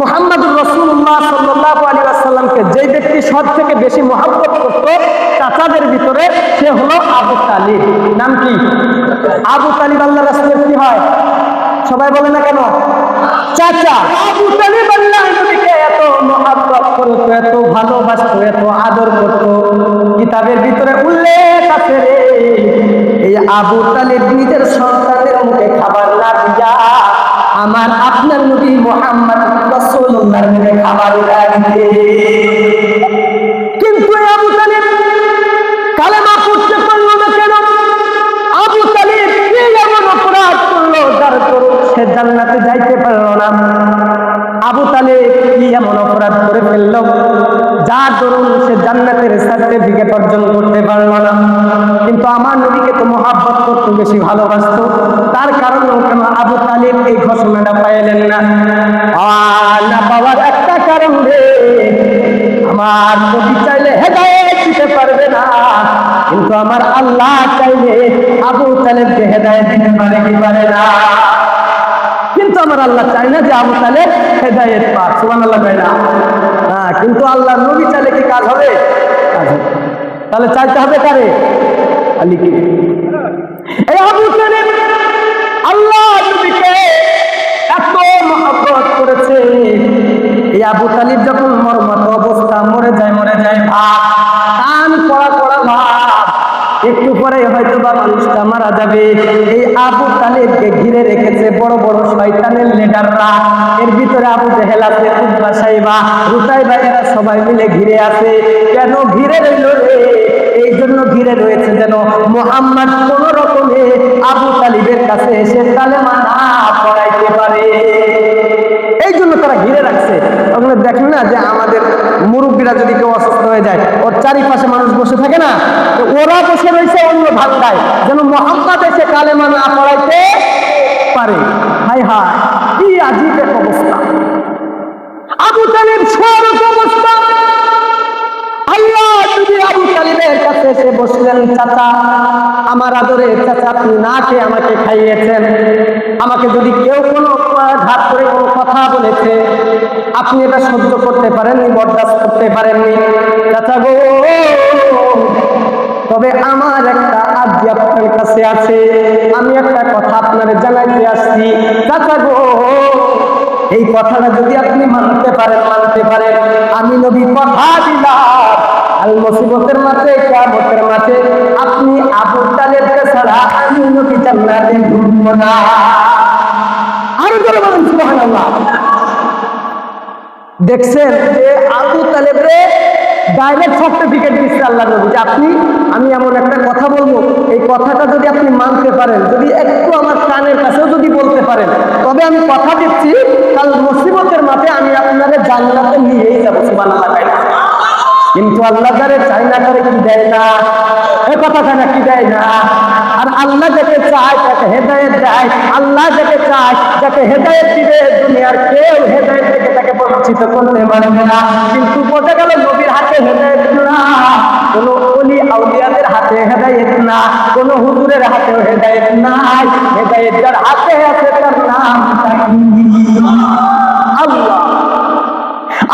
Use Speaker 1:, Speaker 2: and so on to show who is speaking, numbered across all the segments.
Speaker 1: মোহাম্মদুর রসুল্লাহ সাল্লাহ আলী আসাল্লামকে যে ব্যক্তি সব থেকে বেশি মহাব্বত করত, চাচাদের ভিতরে সে হলো আবু তালিব। নাম কি? আবু তালিব আল্লাহ রাসুলের কি হয়। সবাই বলে না কেন? চাচা। আবু তালিব আল্লাহ এত মহাব্বত করতো, এত ভালোবাসতো, এত আদর করতো। কিতাবের ভিতরে উল্লেখ আছে রে, এই আবু তালিব নিজের সন্তানের মুখে খাবার না দিয়া আমার মোহাম্মদ রাসূলুল্লাহর নামে খাবার রাখবে কিন্তু আবু তালিব কালেমা পড়তে পারল না কেন? আবু তালিব কি এমন অপরাধ করল যার সে জান্নাতে যাইতে পারল না? আবু তালিব কি এমন অপরাধ করে ফেলল? যার দরুন সে জান্নাতের সার্টিফিকেট অর্জন করতে পারল না। কিন্তু আমার নবীকে তো মহাব্বত করতো, বেশি ভালোবাসতো। তার কারণে কেন আবু তালিব এই ঘোষণাটা পাইলেন না। না পাওয়ার একটা কারণ রে, আমার নবী চাইলে হেদায়েত দিতে পারবে না। কিন্তু আমার আল্লাহ চাইলে আবু তালেবকে হেদায়েত দিতে পারে কি পারে না। কিন্তু আমার আল্লাহ চাই না যে আবু তালেব হেদায়েত পাক সুবহান আল্লাহ হ্যাঁ কিন্তু আল্লাহ নবী চাইলে কি কাজ হবে? কাজ হবে। তাহলে চাইতে হবে কারে? আলীকে। আল্লাহ এত মহব্বত করেছে। এই আবু তালিব যখন মর্মত অবস্থা, মরে যায় মরে যায় ভাব বা মানুষটা মারা যাবে। এই আবু তালিবকে ঘিরে রেখেছে বড় বড় শয়তানের লিডাররা এর ভিতরে আবু জেহেল আছে উদ্বা সাইবা, রুতাইবা, এরা সবাই মিলে ঘিরে আছে। কেন ঘিরে রইল রে? এই জন্য ঘিরে রয়েছে যেন মোহাম্মদ কোন রকমে আবু তালিবের কাছে এসে কালেমা না পড়াইতে পারে। এই জন্য তারা ঘিরে রাখছে। ওখানে দেখেন না যে আমাদের মুরব্বীরা যদি কেউ অসুস্থ হয়ে যায়, ওর চারিপাশে মানুষ বসে থাকে না, তো ওরা বসে রয়েছে অন্য ভান্ডায়। যেন মোহাম্মদ এসে কালেমা না পড়াইতে পারে। হাই হা কি আজিবের অবস্থা। আবু তালিব স্বরূপ অবস্থা। আল্লাহ যদি আবু তালিবের কাছে এসে বসলেন, চাচা আমার আদরে চাচা, আপনি না খেয়ে আমাকে খাইয়েছেন। আমাকে যদি কেউ কোনো ঘাত করে কোনো কথা বলেছে, আপনি এটা সহ্য করতে পারেননি, বরদাস্ত করতে পারেননি। চাচা গো, তবে আমার একটা আর্জি আপনার কাছে আছে। আমি একটা কথা আপনার জানাইতে আসছি। চাচা গো, এই কথাটা যদি আপনি মানতে পারেন মানতে পারেন। জান্নাতে ঢুকব না আরও জোরে বলুন, সুবহানাল্লাহ। দেখছেন যে আবু তালেবরে ডাইরেক্ট সার্টিফিকেট দিচ্ছে আল্লাহ নবী। যে আপনি, আমি এমন একটা কথা বলব, এই কথাটা যদি আপনি মানতে পারেন, যদি একটু আমার কানের কাছেও যদি বলতে পারেন, তবে আমি কথা দিচ্ছি, কাল মুসিবতের মাঠে আমি আপনাদের জান্নাতে নিয়েই যাব, সুবহানাল্লাহ, তাই না? কিন্তু আল্লাহ যারে চাই করে কি দেয় না? এ কথা না কি দেয় না? আল্লাহ যাকে চায় তাকে হেদায়ত দেয়। আল্লাহ যাকে চায় যাকে হেদায়ত দিবে, দুনিয়ার কেউ হেদায়ত থেকে তাকে বঞ্চিত করতে পারবে না। কিন্তু বোঝা গেল নবীর হাতে হেদায়ত না, কোন অলি আউলিয়াদের হাতে হেদায়ত না, কোন হুজুরের হাতেও হেদায়ত নাই। হেদায়ত যার হাতে আছে তার নাম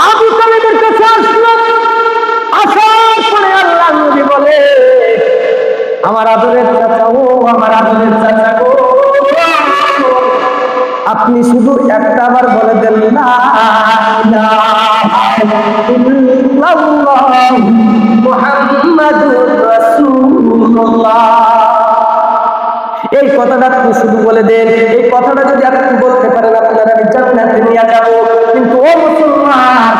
Speaker 1: আবু তালেবের কাছে আসলো। আসার পরে আল্লাহ নবী বলে, আমার আদরের আপনি শুধু একটা বার বলে দেন না এই কথাটা আপনি শুধু বলে দেন, এই কথাটা যদি আপনি বলতে পারেন, আপনার আমি জান্নাতে নিয়ে যাব। কিন্তু ও মুসলমান,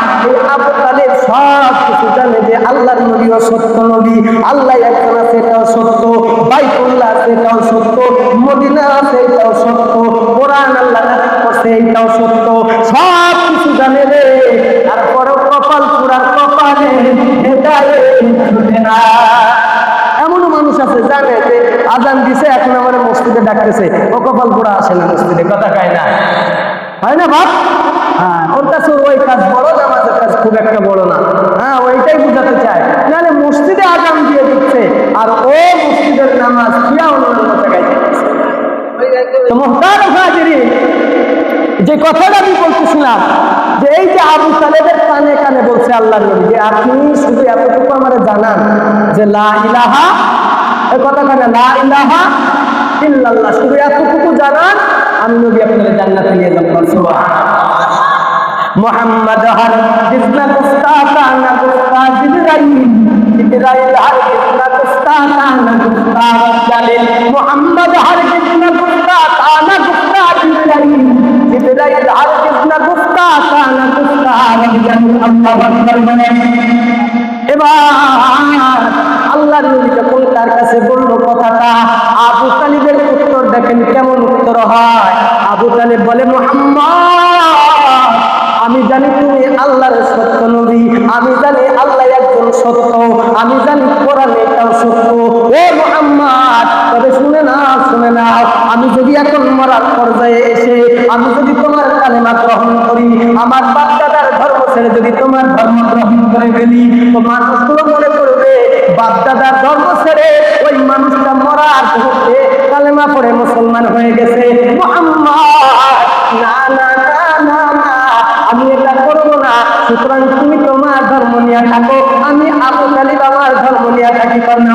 Speaker 1: এই সব কিছু জানে যে আল্লাহর নবীও সত্য নবী, আল্লাহ একজন আছে এটাও সত্য, বাইতুল্লাহ আছে এটাও সত্য, মদিনা আছে এটাও সত্য আল্লাহ করছে এটাও সত্য। সব কিছু জানে রে তারপরে কপাল পুরার কপালে না। এমনও মানুষ আছে, জানে যে আজান দিছে, এখন আমার মসজিদে ডাকতেছে, ও কপাল পোড়া আসে না মসজিদে, কথা কয় না। হয় না বাপ? হ্যাঁ ওর কাছে ওই কাজ বড় কাজ খুব একটা বড় না। হ্যাঁ ওইটাই বুঝাতে চায়। নাহলে মসজিদে আজান দিয়ে দিচ্ছে, আর ও মসজিদের নামাজ অন্যান্য জায়গায় দিচ্ছে? কথাটা আমি বলতেছিলাম যে সেই যে আবু তালেবের কানে কানে বলছে আল্লাহ নবী, যে আপনি শুধু এতটুকু আমার জানান যে লা ইলাহা এ কথা কেন লা ইলাহা ইল্লাল্লাহ, শুধু এতটুকু জানান, আমি নবী আপনাদের জান্নাতে নিয়ে যাব মোহাম্মদ হর জিসনা গুস্তাতা না গুস্তা জিবরাইল জিবরাইল হর জিসনা গুস্তাতা না গুস্তা জালিল মোহাম্মদ হর জিসনা গুস্তাতা না গুস্তা জিবরাইল জিবরাইল হর জিসনা গুস্তাতা না গুস্তা জালিল আল্লাহু আকবার বলেন মোহাম্মদ, আমি জানি তুমি আল্লাহর সত্য নবী, আমি জানি আল্লাহ একজন সত্য, আমি জানি কোরআন সত্য। ও মোহাম্মদ, তবে শুনে না শুনে না আমি যদি এখন মরার পর্যায়ে এসে, আমি যদি কালেমা গ্রহণ করি। আমার বাপদাদার ধর্ম ছেড়ে যদি তোমার ধর্ম গ্রহণ করে ফেলি তো মানুষগুলো মনে করবে বাপদাদার ধর্ম ছেড়ে ওই মানুষটা মরার মুহূর্তে কালেমা পড়ে মুসলমান হয়ে গেছে। মোহাম্মদ, না না না না আমি এটা করব না। সুতরাং তুমি তোমার ধর্ম নিয়ে থাকো, আমি আবু তালিব আমার ধর্ম নিয়ে থাকি। কর্ণা